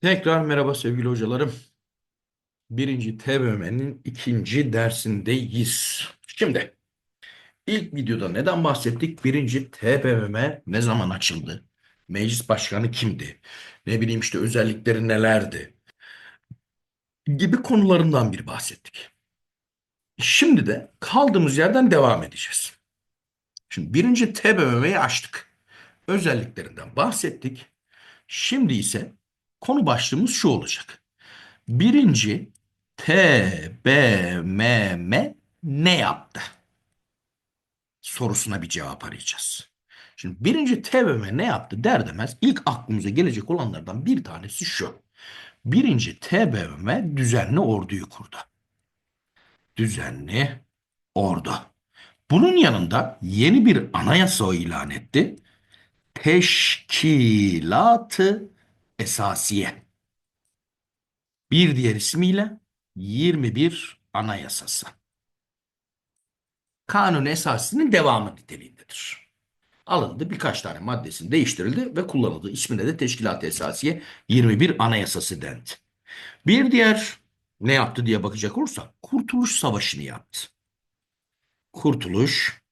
Tekrar merhaba sevgili hocalarım. Birinci TBMM'nin ikinci dersindeyiz. Şimdi ilk videoda neden bahsettik? Birinci TBMM ne zaman açıldı? Meclis başkanı kimdi? Ne bileyim işte özellikleri nelerdi? Gibi konularından bir bahsettik. Şimdi de kaldığımız yerden devam edeceğiz. Şimdi birinci TBMM'yi açtık. Özelliklerinden bahsettik. Şimdi ise konu başlığımız şu olacak. Birinci TBMM ne yaptı? Sorusuna bir cevap arayacağız. Şimdi birinci TBMM ne yaptı der demez ilk aklımıza gelecek olanlardan bir tanesi şu. Birinci TBMM düzenli orduyu kurdu. Düzenli ordu. Bunun yanında yeni bir anayasa ilan etti. Teşkilatı Esasiye. Bir diğer ismiyle 21 Anayasası. Kanun esasının devamı niteliğindedir. Alındı birkaç tane maddesini değiştirildi ve kullanıldı. İsmine de Teşkilat-ı Esasiye 21 Anayasası dendi. Bir diğer ne yaptı diye bakacak olursak Kurtuluş Savaşı'nı yaptı. Kurtuluş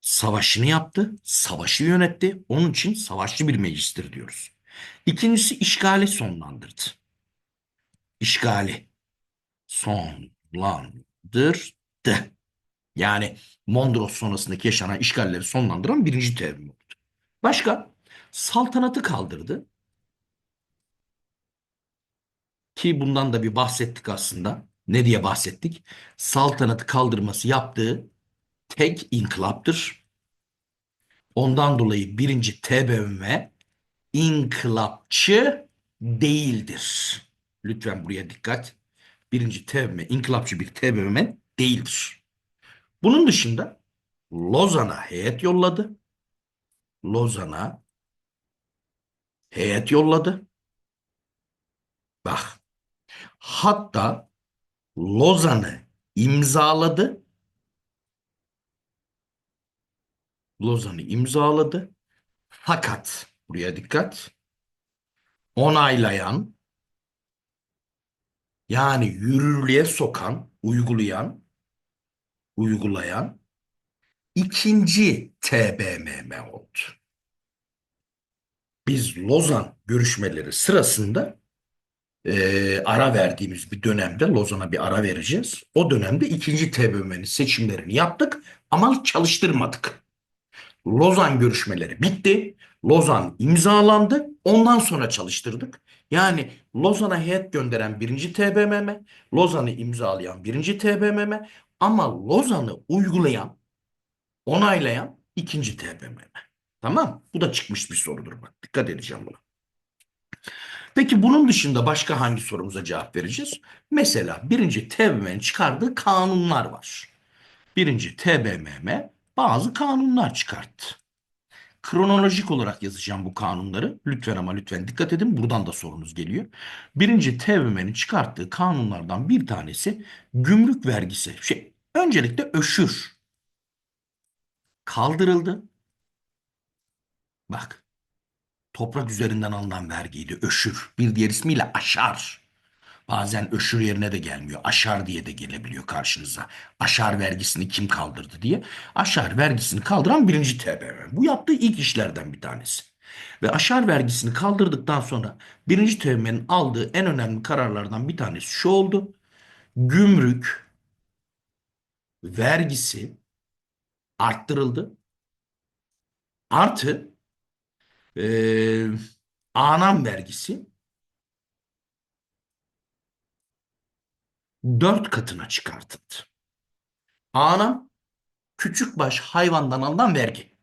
Savaşı'nı yaptı, savaşı yönetti. Onun için savaşçı bir meclistir diyoruz. İkincisi işgali sonlandırdı. İşgali sonlandırdı. Yani Mondros sonrasındaki yaşanan işgalleri sonlandıran birinci devrim oldu. Başka? Saltanatı kaldırdı. Ki bundan da bir bahsettik aslında. Ne diye bahsettik? Saltanatı kaldırması yaptığı tek inkılaptır. Ondan dolayı birinci TBMM inkılapçı değildir. Lütfen buraya dikkat. Birinci TBMM inkılapçı bir TBMM değildir. Bunun dışında Lozan'a heyet yolladı. Lozan'a heyet yolladı. Bak. Hatta Lozan'ı imzaladı. Lozan'ı imzaladı. Fakat buraya dikkat. Onaylayan yani yürürlüğe sokan, uygulayan, uygulayan ikinci TBMM oldu. Biz Lozan görüşmeleri sırasında e, ara verdiğimiz bir dönemde Lozan'a bir ara vereceğiz. O dönemde ikinci TBMM'nin seçimlerini yaptık ama çalıştırmadık. Lozan görüşmeleri bitti. Lozan imzalandı. Ondan sonra çalıştırdık. Yani Lozan'a heyet gönderen birinci TBMM, Lozan'ı imzalayan birinci TBMM ama Lozan'ı uygulayan, onaylayan ikinci TBMM. Tamam? Bu da çıkmış bir sorudur bak. Dikkat edeceğim buna. Peki bunun dışında başka hangi sorumuza cevap vereceğiz? Mesela birinci TBMM'nin çıkardığı kanunlar var. Birinci TBMM bazı kanunlar çıkarttı. Kronolojik olarak yazacağım bu kanunları. Lütfen ama lütfen dikkat edin. Buradan da sorunuz geliyor. Birinci TBMM'nin çıkarttığı kanunlardan bir tanesi gümrük vergisi. Şey, öncelikle öşür kaldırıldı. Bak. Toprak üzerinden alınan vergiydi. Öşür. Bir diğer ismiyle aşar. Bazen öşür yerine de gelmiyor. Aşar diye de gelebiliyor karşınıza. Aşar vergisini kim kaldırdı diye. Aşar vergisini kaldıran birinci TBMM. Bu yaptığı ilk işlerden bir tanesi. Ve aşar vergisini kaldırdıktan sonra birinci TBMM'nin aldığı en önemli kararlardan bir tanesi şu oldu. Gümrük vergisi arttırıldı. Artı e, anam vergisi dört katına çıkartıldı. Anam küçükbaş hayvandan alınan vergi.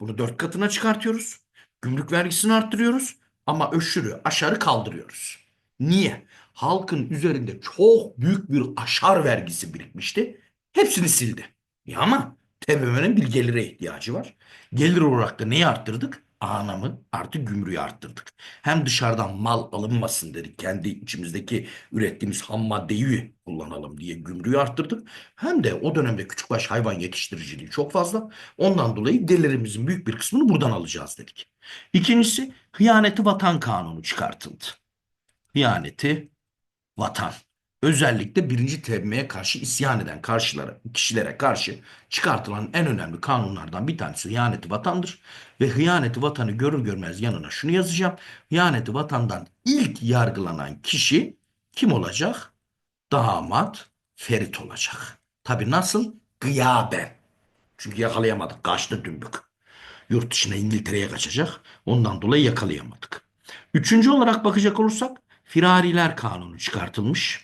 Bunu dört katına çıkartıyoruz. Gümrük vergisini arttırıyoruz ama öşürü, aşarı kaldırıyoruz. Niye? Halkın üzerinde çok büyük bir aşar vergisi birikmişti. Hepsini sildi. Ya ama TBMM'nin bir gelire ihtiyacı var. Gelir olarak da neyi arttırdık? Anlamı artı gümrüğü arttırdık. Hem dışarıdan mal alınmasın dedik. Kendi içimizdeki ürettiğimiz ham maddeyi kullanalım diye gümrüğü arttırdık. Hem de o dönemde küçükbaş hayvan yetiştiriciliği çok fazla. Ondan dolayı gelirimizin büyük bir kısmını buradan alacağız dedik. İkincisi hıyaneti vatan kanunu çıkartıldı. Hıyaneti vatan. Özellikle birinci tevmeye karşı isyan eden karşılara, kişilere karşı çıkartılan en önemli kanunlardan bir tanesi hıyaneti vatandır. Ve hıyaneti vatanı görür görmez yanına şunu yazacağım. Hıyaneti vatandan ilk yargılanan kişi kim olacak? Damat Ferit olacak. Tabi nasıl? Gıyaben. Çünkü yakalayamadık. Kaçtı dümbük. Yurt dışına İngiltere'ye kaçacak. Ondan dolayı yakalayamadık. Üçüncü olarak bakacak olursak firariler kanunu çıkartılmış.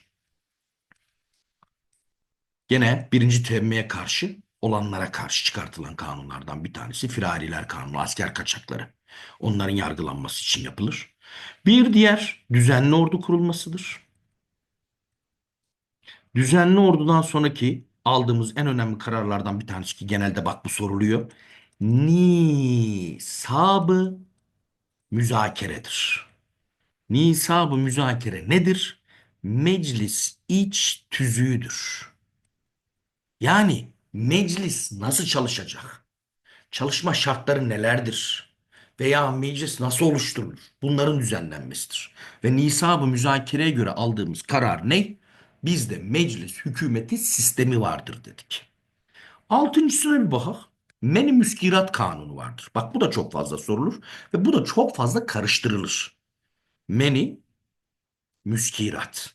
Gene birinci tevmeye karşı olanlara karşı çıkartılan kanunlardan bir tanesi firariler kanunu, asker kaçakları. Onların yargılanması için yapılır. Bir diğer düzenli ordu kurulmasıdır. Düzenli ordudan sonraki aldığımız en önemli kararlardan bir tanesi ki genelde bak bu soruluyor. Nisabı müzakeredir. Nisabı müzakere nedir? Meclis iç tüzüğüdür. Yani meclis nasıl çalışacak? Çalışma şartları nelerdir? Veya meclis nasıl oluşturulur? Bunların düzenlenmesidir. Ve nisabı müzakereye göre aldığımız karar ne? Bizde meclis hükümeti sistemi vardır dedik. Altıncısına bir bakak. Meni müskirat kanunu vardır. Bak bu da çok fazla sorulur ve bu da çok fazla karıştırılır. Meni müskirat.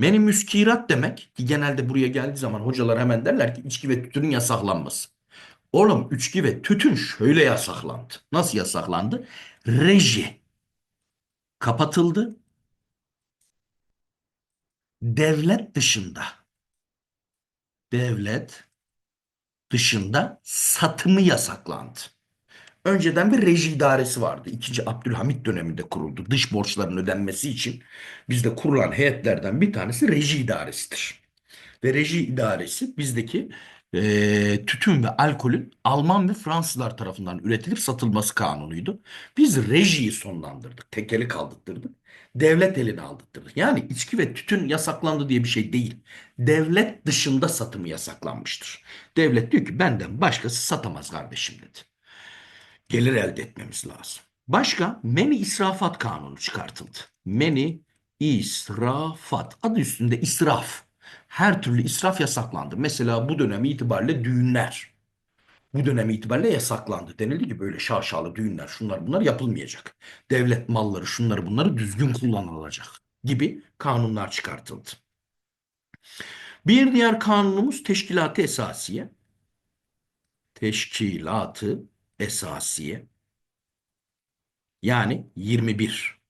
Meni müskirat demek ki genelde buraya geldiği zaman hocalar hemen derler ki içki ve tütünün yasaklanması. Oğlum içki ve tütün şöyle yasaklandı. Nasıl yasaklandı? Reji kapatıldı. Devlet dışında devlet dışında satımı yasaklandı. Önceden bir reji idaresi vardı. İkinci Abdülhamit döneminde kuruldu. Dış borçların ödenmesi için bizde kurulan heyetlerden bir tanesi reji idaresidir. Ve reji idaresi bizdeki e, tütün ve alkolün Alman ve Fransızlar tarafından üretilip satılması kanunuydu. Biz rejiyi sonlandırdık. Tekeli kaldırtırdık. Devlet eline aldırtırdık. Yani içki ve tütün yasaklandı diye bir şey değil. Devlet dışında satımı yasaklanmıştır. Devlet diyor ki benden başkası satamaz kardeşim dedi gelir elde etmemiz lazım. Başka meni israfat kanunu çıkartıldı. Meni israfat adı üstünde israf. Her türlü israf yasaklandı. Mesela bu dönem itibariyle düğünler bu dönem itibariyle yasaklandı. Denildi ki böyle şaşalı düğünler şunlar bunlar yapılmayacak. Devlet malları şunları bunları düzgün kullanılacak gibi kanunlar çıkartıldı. Bir diğer kanunumuz teşkilat-ı esasiye. Teşkilatı esasiye yani 21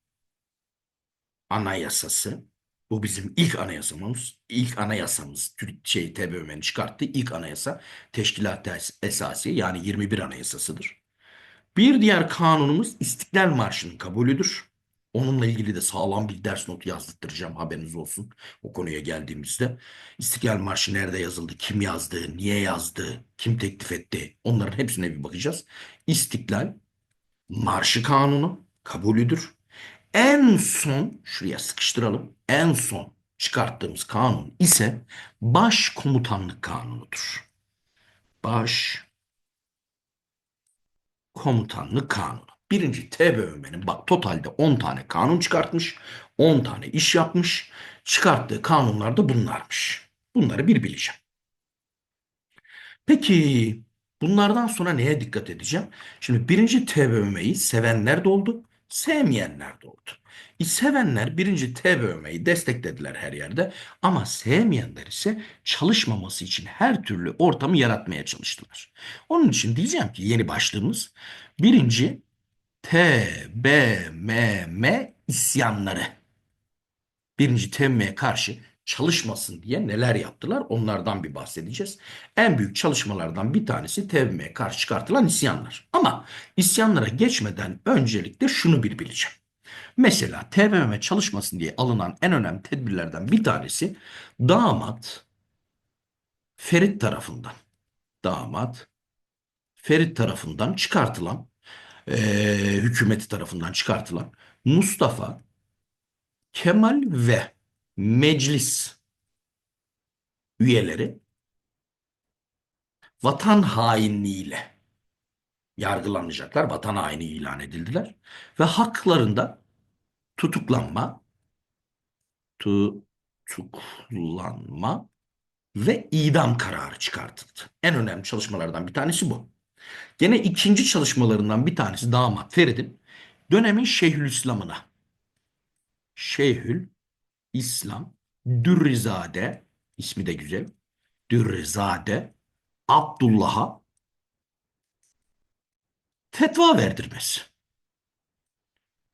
anayasası bu bizim ilk anayasamız ilk anayasamız Türk şey TBMM'nin çıkarttığı ilk anayasa teşkilat esasiye yani 21 anayasasıdır. Bir diğer kanunumuz İstiklal Marşı'nın kabulüdür. Onunla ilgili de sağlam bir ders notu yazdıracağım haberiniz olsun o konuya geldiğimizde. İstiklal Marşı nerede yazıldı, kim yazdı, niye yazdı, kim teklif etti onların hepsine bir bakacağız. İstiklal Marşı kanunu kabulüdür. En son şuraya sıkıştıralım. En son çıkarttığımız kanun ise Başkomutanlık Kanunu'dur. Baş Komutanlık Kanunu. Birinci TBMM'nin bak totalde 10 tane kanun çıkartmış. 10 tane iş yapmış. Çıkarttığı kanunlar da bunlarmış. Bunları bir bileceğim. Peki bunlardan sonra neye dikkat edeceğim? Şimdi birinci TBMM'yi sevenler de oldu, sevmeyenler de oldu. E, sevenler birinci TBMM'yi desteklediler her yerde ama sevmeyenler ise çalışmaması için her türlü ortamı yaratmaya çalıştılar. Onun için diyeceğim ki yeni başlığımız birinci TBMM isyanları. Birinci TBMM'ye karşı çalışmasın diye neler yaptılar onlardan bir bahsedeceğiz. En büyük çalışmalardan bir tanesi TBMM'ye karşı çıkartılan isyanlar. Ama isyanlara geçmeden öncelikle şunu bir bileceğim. Mesela TBMM çalışmasın diye alınan en önemli tedbirlerden bir tanesi damat Ferit tarafından. Damat Ferit tarafından çıkartılan, eee, hükümeti tarafından çıkartılan Mustafa Kemal ve meclis üyeleri vatan hainliğiyle yargılanacaklar, vatan haini ilan edildiler ve haklarında tutuklanma, tutuklanma ve idam kararı çıkartıldı. En önemli çalışmalardan bir tanesi bu. Gene ikinci çalışmalarından bir tanesi damat Ferid'in dönemin Şeyhülislam'ına Şeyhül İslam Dürrizade ismi de güzel. Dürrizade Abdullah'a fetva verdirmesi.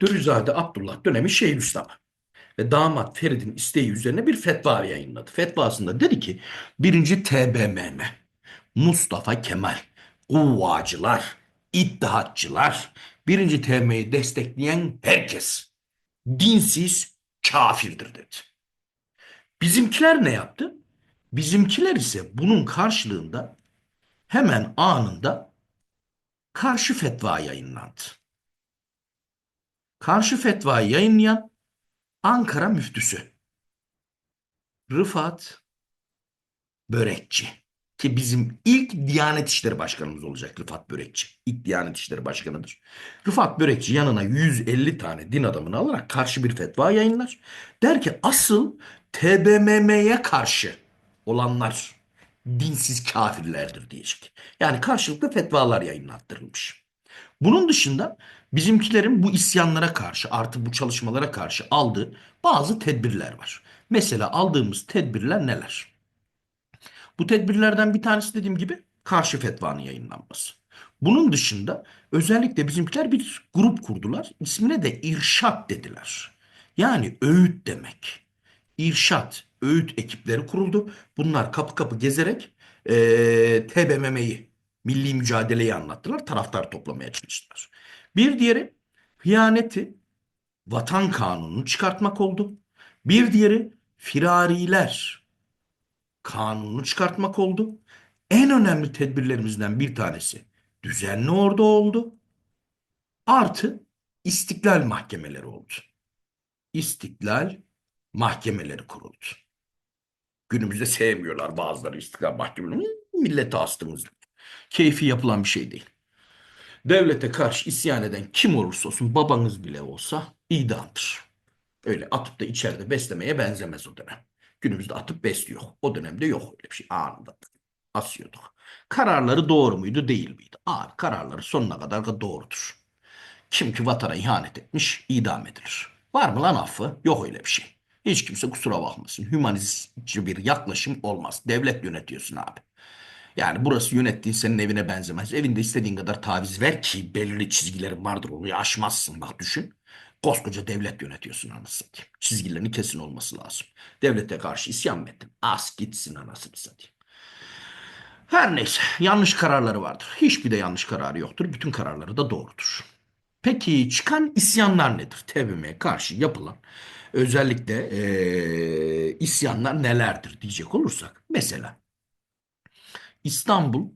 Dürrizade Abdullah dönemi Şeyhülislam ve damat Ferid'in isteği üzerine bir fetva yayınladı. Fetvasında dedi ki birinci TBMM Mustafa Kemal kuvvacılar, iddihatçılar, birinci TBMM'yi destekleyen herkes dinsiz kafirdir dedi. Bizimkiler ne yaptı? Bizimkiler ise bunun karşılığında hemen anında karşı fetva yayınlandı. Karşı fetvayı yayınlayan Ankara müftüsü Rıfat Börekçi ki bizim ilk Diyanet İşleri Başkanımız olacak Rıfat Börekçi. İlk Diyanet İşleri Başkanıdır. Rıfat Börekçi yanına 150 tane din adamını alarak karşı bir fetva yayınlar. Der ki asıl TBMM'ye karşı olanlar dinsiz kafirlerdir diyecek. Yani karşılıklı fetvalar yayınlattırılmış. Bunun dışında bizimkilerin bu isyanlara karşı artı bu çalışmalara karşı aldığı bazı tedbirler var. Mesela aldığımız tedbirler neler? Bu tedbirlerden bir tanesi dediğim gibi karşı fetvanın yayınlanması. Bunun dışında özellikle bizimkiler bir grup kurdular. İsmine de irşat dediler. Yani öğüt demek. İrşat, öğüt ekipleri kuruldu. Bunlar kapı kapı gezerek eee TBMM'yi, milli mücadeleyi anlattılar. Taraftar toplamaya çalıştılar. Bir diğeri hıyaneti, vatan kanununu çıkartmak oldu. Bir diğeri firariler kanunu çıkartmak oldu. En önemli tedbirlerimizden bir tanesi düzenli ordu oldu. Artı istiklal mahkemeleri oldu. İstiklal mahkemeleri kuruldu. Günümüzde sevmiyorlar bazıları istiklal mahkemelerini. Millete astığımız keyfi yapılan bir şey değil. Devlete karşı isyan eden kim olursa olsun babanız bile olsa idamdır. Öyle atıp da içeride beslemeye benzemez o dönem. Günümüzde atıp besliyor. O dönemde yok öyle bir şey. Anında asıyorduk. Kararları doğru muydu değil miydi? Ağır kararları sonuna kadar da doğrudur. Kim ki vatana ihanet etmiş idam edilir. Var mı lan affı? Yok öyle bir şey. Hiç kimse kusura bakmasın. Hümanistçi bir yaklaşım olmaz. Devlet yönetiyorsun abi. Yani burası yönettiğin senin evine benzemez. Evinde istediğin kadar taviz ver ki belirli çizgilerin vardır onu aşmazsın. Bak düşün. Koskoca devlet yönetiyorsun anasını satayım. Çizgilerin kesin olması lazım. Devlete karşı isyan mı ettin? As gitsin anasını satayım. Her neyse yanlış kararları vardır. Hiçbir de yanlış kararı yoktur. Bütün kararları da doğrudur. Peki çıkan isyanlar nedir? TBMM'ye karşı yapılan özellikle eee, isyanlar nelerdir diyecek olursak. Mesela İstanbul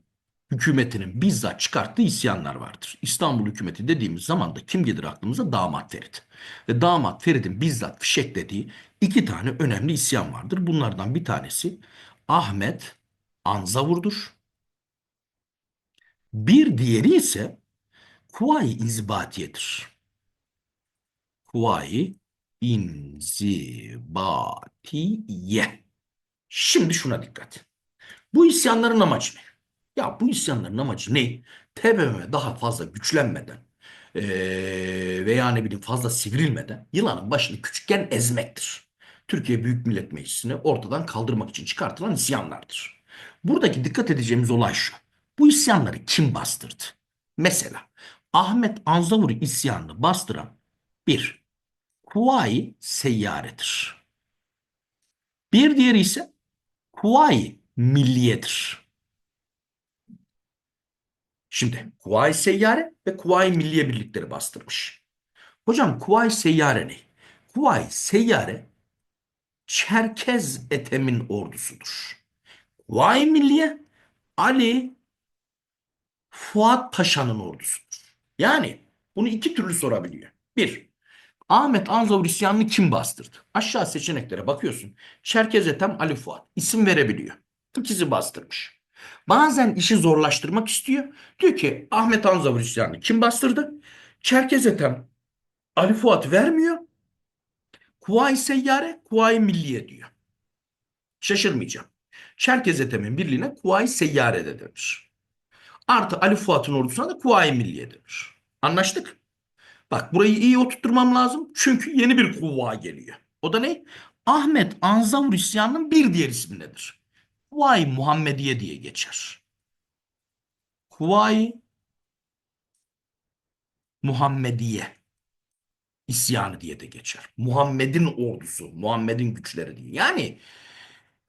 hükümetinin bizzat çıkarttığı isyanlar vardır. İstanbul hükümeti dediğimiz zaman da kim gelir aklımıza? Damat Ferit. Ve Damat Ferit'in bizzat fişeklediği iki tane önemli isyan vardır. Bunlardan bir tanesi Ahmet Anzavur'dur. Bir diğeri ise Kuvayi İnzibatiye'dir. Kuvayi İnzibatiye. Şimdi şuna dikkat. Bu isyanların amacı ne? Ya bu isyanların amacı ne? TBMM daha fazla güçlenmeden eee veya ne bileyim fazla sivrilmeden yılanın başını küçükken ezmektir. Türkiye Büyük Millet Meclisi'ni ortadan kaldırmak için çıkartılan isyanlardır. Buradaki dikkat edeceğimiz olay şu. Bu isyanları kim bastırdı? Mesela Ahmet Anzavur isyanını bastıran bir Kuvayi Seyyare'dir. Bir diğeri ise Kuvayi Milliye'dir. Şimdi Kuvayi Seyyare ve Kuvayi Milliye birlikleri bastırmış. Hocam Kuvayi Seyyare ne? Kuvayi Seyyare Çerkez Ethem'in ordusudur. Kuvayi Milliye Ali Fuat Paşa'nın ordusudur. Yani bunu iki türlü sorabiliyor. Bir, Ahmet Anzavur isyanını kim bastırdı? Aşağı seçeneklere bakıyorsun. Çerkez Ethem Ali Fuat isim verebiliyor. İkisi bastırmış. Bazen işi zorlaştırmak istiyor. Diyor ki Ahmet Anzavur isyanını kim bastırdı? Çerkez Ethem Ali Fuat vermiyor. Kuvayi Seyyare, Kuvayi Milliye diyor. Şaşırmayacağım. Çerkez Ethem'in birliğine Kuvayi Seyyare de denir. Artı Ali Fuat'ın ordusuna da Kuvayi Milliye denir. Anlaştık? Bak burayı iyi oturtmam lazım. Çünkü yeni bir kuvva geliyor. O da ne? Ahmet Anzavur isyanının bir diğer ismi nedir? Kuvayi Muhammediye diye geçer. Kuvayi Muhammediye isyanı diye de geçer. Muhammed'in ordusu, Muhammed'in güçleri diye. Yani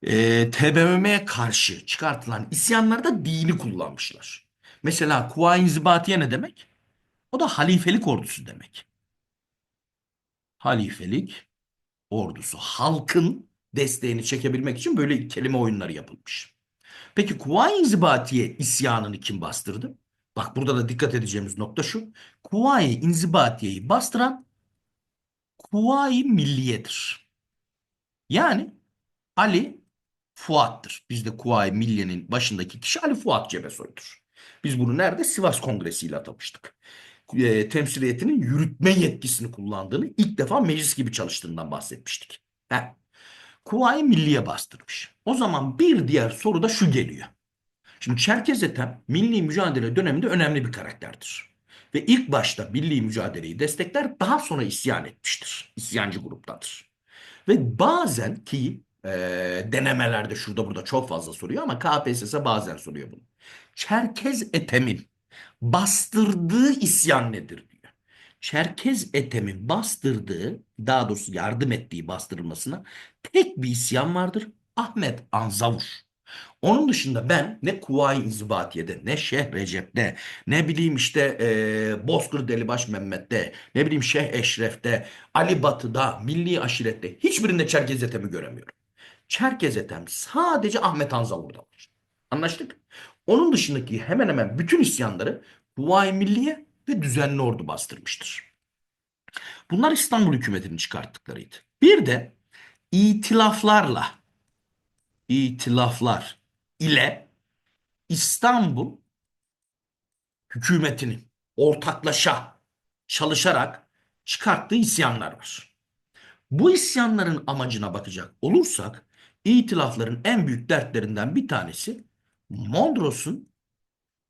e, TBMM'ye karşı çıkartılan isyanlarda dini kullanmışlar. Mesela Kuvayi İnzibatiye ne demek? O da halifelik ordusu demek. Halifelik ordusu. Halkın desteğini çekebilmek için böyle kelime oyunları yapılmış. Peki Kuvayi İnzibatiye isyanını kim bastırdı? Bak burada da dikkat edeceğimiz nokta şu. Kuvayi İnzibatiye'yi bastıran Kuvayi Milliye'dir. Yani Ali Fuat'tır. Bizde Kuvayi Milliye'nin başındaki kişi Ali Fuat Cebesoy'dur. Biz bunu nerede? Sivas Kongresi ile atamıştık. E, temsiliyetinin yürütme yetkisini kullandığını ilk defa meclis gibi çalıştığından bahsetmiştik. Heh. Kuvayi Milliye bastırmış. O zaman bir diğer soru da şu geliyor. Şimdi Çerkez Ethem milli mücadele döneminde önemli bir karakterdir. Ve ilk başta milli mücadeleyi destekler daha sonra isyan etmiştir. İsyancı gruptadır. Ve bazen ki e, denemelerde şurada burada çok fazla soruyor ama KPSS bazen soruyor bunu. Çerkez Ethem'in bastırdığı isyan nedir. Çerkez Ethem'in bastırdığı daha doğrusu yardım ettiği bastırılmasına tek bir isyan vardır. Ahmet Anzavur. Onun dışında ben ne Kuvayi İnzibatiye'de ne Şeyh Recep'te ne bileyim işte e, Bozkır Delibaş Mehmet'te ne bileyim Şeyh Eşref'te Ali Batı'da Milli Aşiret'te hiçbirinde Çerkez Ethem'i göremiyorum. Çerkez Ethem sadece Ahmet Anzavur'da var. Anlaştık? Onun dışındaki hemen hemen bütün isyanları Kuvayi Milliye ve düzenli ordu bastırmıştır. Bunlar İstanbul hükümetinin çıkarttıklarıydı. Bir de itilaflarla itilaflar ile İstanbul hükümetinin ortaklaşa çalışarak çıkarttığı isyanlar var. Bu isyanların amacına bakacak olursak itilafların en büyük dertlerinden bir tanesi Mondros'un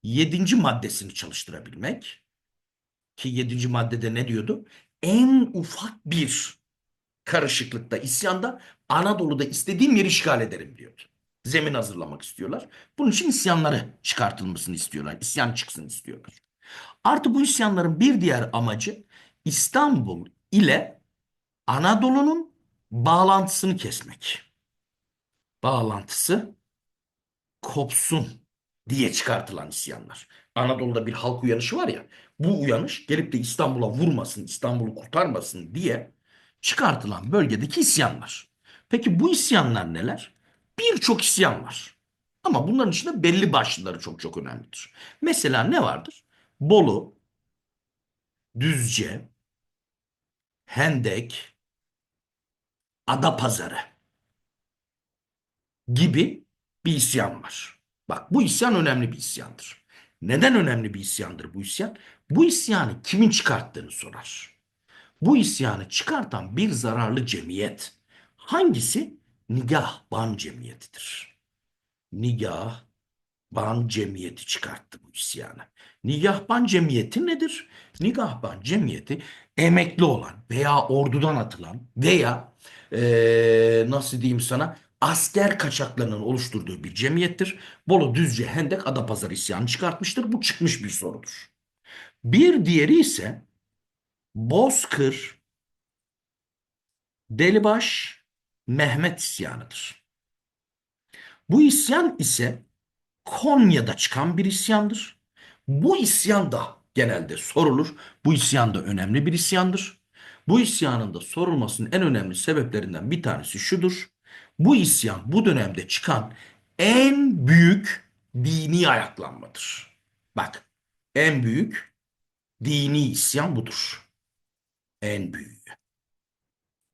7. maddesini çalıştırabilmek. Ki 7. maddede ne diyordu? En ufak bir karışıklıkta, isyanda Anadolu'da istediğim yeri işgal ederim diyordu. Zemin hazırlamak istiyorlar. Bunun için isyanları çıkartılmasını istiyorlar. İsyan çıksın istiyorlar. Artı bu isyanların bir diğer amacı İstanbul ile Anadolu'nun bağlantısını kesmek. Bağlantısı kopsun diye çıkartılan isyanlar. Anadolu'da bir halk uyanışı var ya, bu uyanış gelip de İstanbul'a vurmasın, İstanbul'u kurtarmasın diye çıkartılan bölgedeki isyanlar. Peki bu isyanlar neler? Birçok isyan var. Ama bunların içinde belli başlıları çok çok önemlidir. Mesela ne vardır? Bolu, Düzce, Hendek, Adapazarı gibi bir isyan var. Bak bu isyan önemli bir isyandır. Neden önemli bir isyandır bu isyan? Bu isyanı kimin çıkarttığını sorar. Bu isyanı çıkartan bir zararlı cemiyet. Hangisi? Nigahban cemiyetidir. Nigahban cemiyeti çıkarttı bu isyanı. Nigahban cemiyeti nedir? Nigahban cemiyeti emekli olan veya ordudan atılan veya eee, nasıl diyeyim sana asker kaçaklarının oluşturduğu bir cemiyettir. Bolu, Düzce, Hendek, Adapazarı isyanı çıkartmıştır. Bu çıkmış bir sorudur. Bir diğeri ise Bozkır, Delibaş, Mehmet isyanıdır. Bu isyan ise Konya'da çıkan bir isyandır. Bu isyan da genelde sorulur. Bu isyan da önemli bir isyandır. Bu isyanın da sorulmasının en önemli sebeplerinden bir tanesi şudur. Bu isyan bu dönemde çıkan en büyük dini ayaklanmadır. Bak en büyük dini isyan budur. En büyüğü.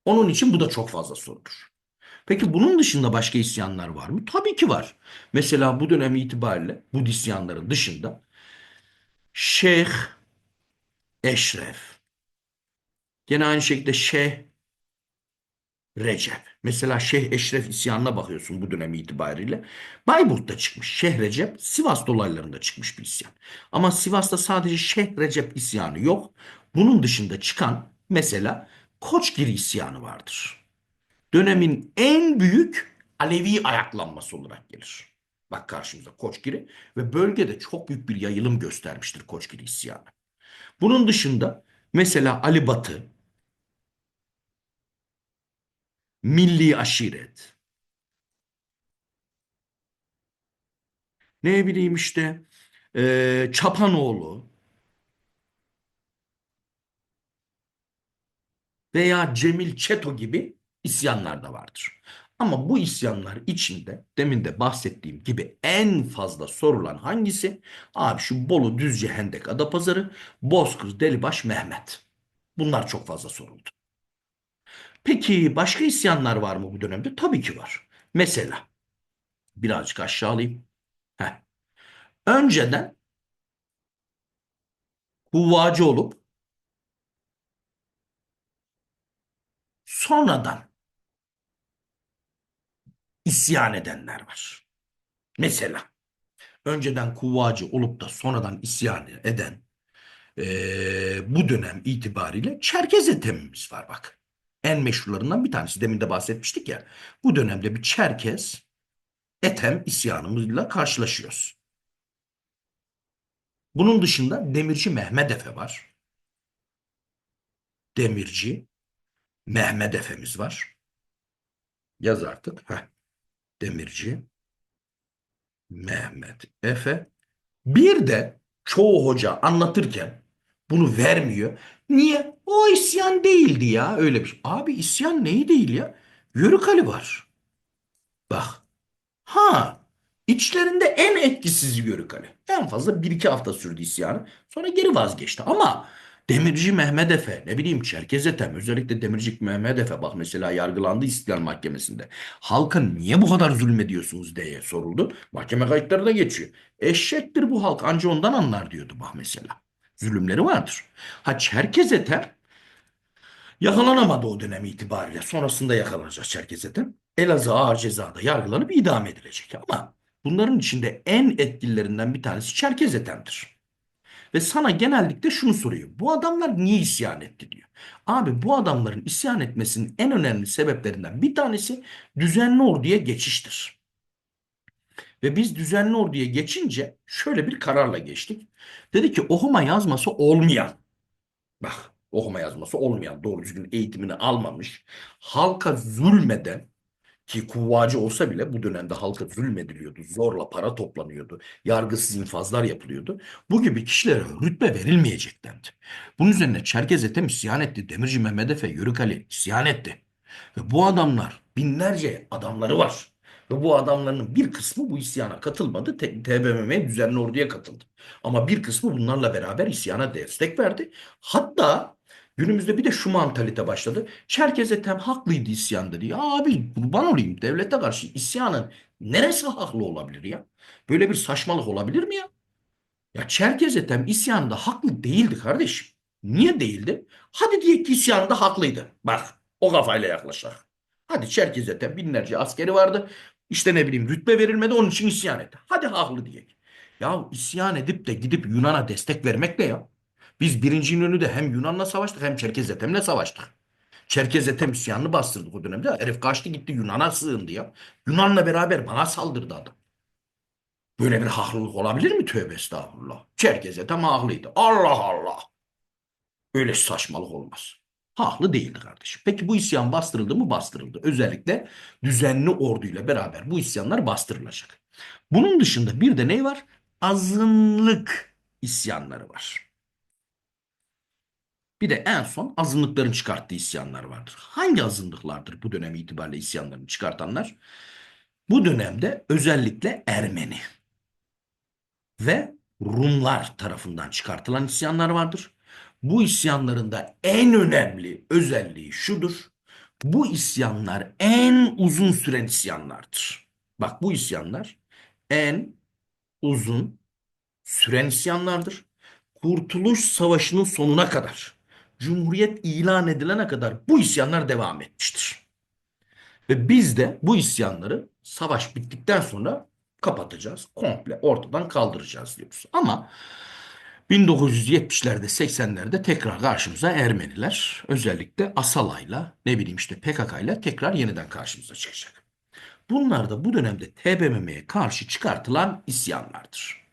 Onun için bu da çok fazla sorulur. Peki bunun dışında başka isyanlar var mı? Tabii ki var. Mesela bu dönem itibariyle bu isyanların dışında Şeyh Eşref, gene aynı şekilde Şeyh Recep. Mesela Şeyh Eşref isyanına bakıyorsun bu dönem itibariyle. Bayburt'ta çıkmış. Şeyh Recep Sivas dolaylarında çıkmış bir isyan. Ama Sivas'ta sadece Şeyh Recep isyanı yok. Bunun dışında çıkan mesela Koçgiri isyanı vardır. Dönemin en büyük Alevi ayaklanması olarak gelir. Bak karşımıza Koçgiri ve bölgede çok büyük bir yayılım göstermiştir Koçgiri isyanı. Bunun dışında mesela Ali Batı, Milli Aşiret, ne bileyim işte eee, Çapanoğlu veya Cemil Çeto gibi isyanlar da vardır. Ama bu isyanlar içinde demin de bahsettiğim gibi en fazla sorulan hangisi? Abi şu Bolu Düzce Hendek Adapazarı, Bozkır Delibaş Mehmet. Bunlar çok fazla soruldu. Peki başka isyanlar var mı bu dönemde? Tabii ki var. Mesela birazcık aşağı alayım. Heh. Önceden huvvacı olup sonradan isyan edenler var. Mesela önceden kuvvacı olup da sonradan isyan eden eee, bu dönem itibariyle Çerkez etemimiz var bak. En meşhurlarından bir tanesi. Demin de bahsetmiştik ya. Bu dönemde bir Çerkez etem isyanımızla karşılaşıyoruz. Bunun dışında Demirci Mehmet Efe var. Demirci Mehmet Efe'miz var. Yaz artık. Heh. Demirci Mehmet Efe. Bir de çoğu hoca anlatırken bunu vermiyor. Niye? O isyan değildi ya öyle bir şey. Abi isyan neyi değil ya? Yörük var. Bak. Ha. İçlerinde en etkisiz Yörük. En fazla bir iki hafta sürdü isyanı. Sonra geri vazgeçti. Ama Demirci Mehmet Efe, ne bileyim Çerkez Ethem, özellikle Demirci Mehmet Efe bak mesela yargılandı İstiklal Mahkemesi'nde. Halka niye bu kadar zulmediyorsunuz diye soruldu. Mahkeme kayıtları da geçiyor. Eşektir bu halk anca ondan anlar diyordu bak mesela. Zulümleri vardır. Ha Çerkez Ethem Yakalanamadı o dönem itibariyle. Sonrasında yakalanacak Çerkeze'den. Elazığ Ağır Ceza'da yargılanıp idam edilecek. Ama bunların içinde en etkililerinden bir tanesi Çerkez Ethem'dir. Ve sana genellikle şunu soruyor. Bu adamlar niye isyan etti diyor. Abi bu adamların isyan etmesinin en önemli sebeplerinden bir tanesi düzenli orduya geçiştir. Ve biz düzenli orduya geçince şöyle bir kararla geçtik. Dedi ki okuma yazması olmayan Bak okuma yazması olmayan, doğru düzgün eğitimini almamış, halka zulmeden ki kuvvacı olsa bile bu dönemde halka zulmediliyordu, zorla para toplanıyordu, yargısız infazlar yapılıyordu. Bu gibi kişilere rütbe verilmeyecek dendi. Bunun üzerine Çerkez Ethem isyan etti, Demirci Mehmet Efe, Yörük Ali isyan etti. Ve bu adamlar, binlerce adamları var. Ve bu adamların bir kısmı bu isyana katılmadı. TBMM düzenli orduya katıldı. Ama bir kısmı bunlarla beraber isyana destek verdi. Hatta günümüzde bir de şu mantalite başladı. Çerkez Ethem haklıydı isyanda diye. Abi kurban olayım devlete karşı isyanın neresi haklı olabilir ya? Böyle bir saçmalık olabilir mi ya? Ya Çerkez Ethem isyanda haklı değildi kardeşim. Niye değildi? Hadi diye ki isyanda haklıydı. Bak o kafayla yaklaşak. Hadi Çerkez Ethem binlerce askeri vardı. İşte ne bileyim rütbe verilmedi onun için isyan etti. Hadi haklı diye. Ya isyan edip de gidip Yunan'a destek vermek ne ya? Biz birinci İnönü'de hem Yunan'la savaştık hem Çerkez Ethem'le savaştık. Çerkez Ethem isyanını bastırdık o dönemde. Herif kaçtı gitti Yunan'a sığındı ya. Yunan'la beraber bana saldırdı adam. Böyle bir haklılık olabilir mi? Tövbe estağfurullah. Çerkez Ethem haklıydı. Allah Allah. Öyle saçmalık olmaz. Haklı değildi kardeşim. Peki bu isyan bastırıldı mı? Bastırıldı. Özellikle düzenli orduyla beraber bu isyanlar bastırılacak. Bunun dışında bir de ne var? Azınlık isyanları var. Bir de en son azınlıkların çıkarttığı isyanlar vardır. Hangi azınlıklardır bu dönem itibariyle isyanlarını çıkartanlar? Bu dönemde özellikle Ermeni ve Rumlar tarafından çıkartılan isyanlar vardır. Bu isyanların da en önemli özelliği şudur. Bu isyanlar en uzun süren isyanlardır. Bak bu isyanlar en uzun süren isyanlardır. Kurtuluş Savaşı'nın sonuna kadar, Cumhuriyet ilan edilene kadar bu isyanlar devam etmiştir. Ve biz de bu isyanları savaş bittikten sonra kapatacağız. Komple ortadan kaldıracağız diyoruz. Ama 1970'lerde 80'lerde tekrar karşımıza Ermeniler özellikle Asala'yla ne bileyim işte PKK'yla tekrar yeniden karşımıza çıkacak. Bunlar da bu dönemde TBMM'ye karşı çıkartılan isyanlardır.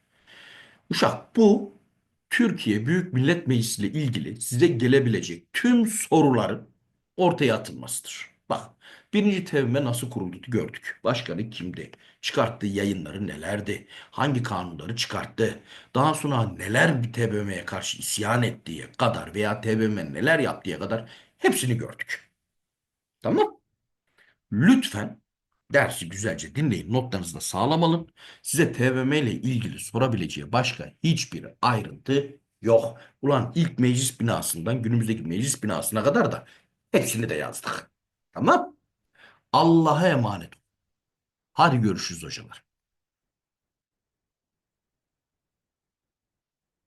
Uşak bu Türkiye Büyük Millet Meclisi ile ilgili size gelebilecek tüm soruların ortaya atılmasıdır. Bak birinci TBMM nasıl kuruldu gördük. Başkanı kimdi? Çıkarttığı yayınları nelerdi? Hangi kanunları çıkarttı? Daha sonra neler bir TBMM'ye karşı isyan ettiği kadar veya TBMM neler yaptığı kadar hepsini gördük. Tamam? Lütfen dersi güzelce dinleyin, notlarınızı da sağlam alın. Size TBMM ile ilgili sorabileceği başka hiçbir ayrıntı yok. Ulan ilk meclis binasından günümüzdeki meclis binasına kadar da hepsini de yazdık. Tamam? Allah'a emanet olun. Hadi görüşürüz hocalar.